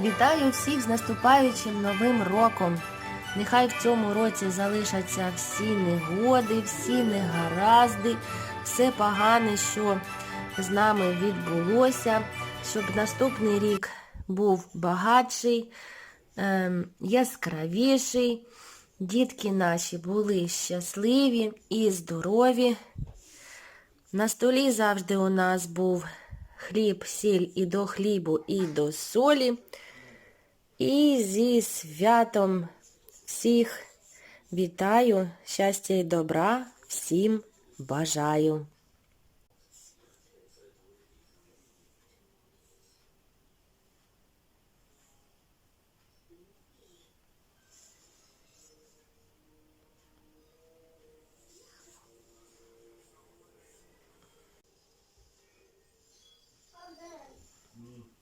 Вітаю всіх з наступаючим новим роком. Нехай в цьому році залишаться всі негоди, всі негаразди, все погане, що з нами відбулося, щоб наступний рік був багатший, ем, яскравіший. Дітки наші були щасливі і здорові. На столі завжди у нас був хліб, сіль і до хлібу, і до солі. І зі святом всіх вітаю, щастя і добра всім бажаю. Mm.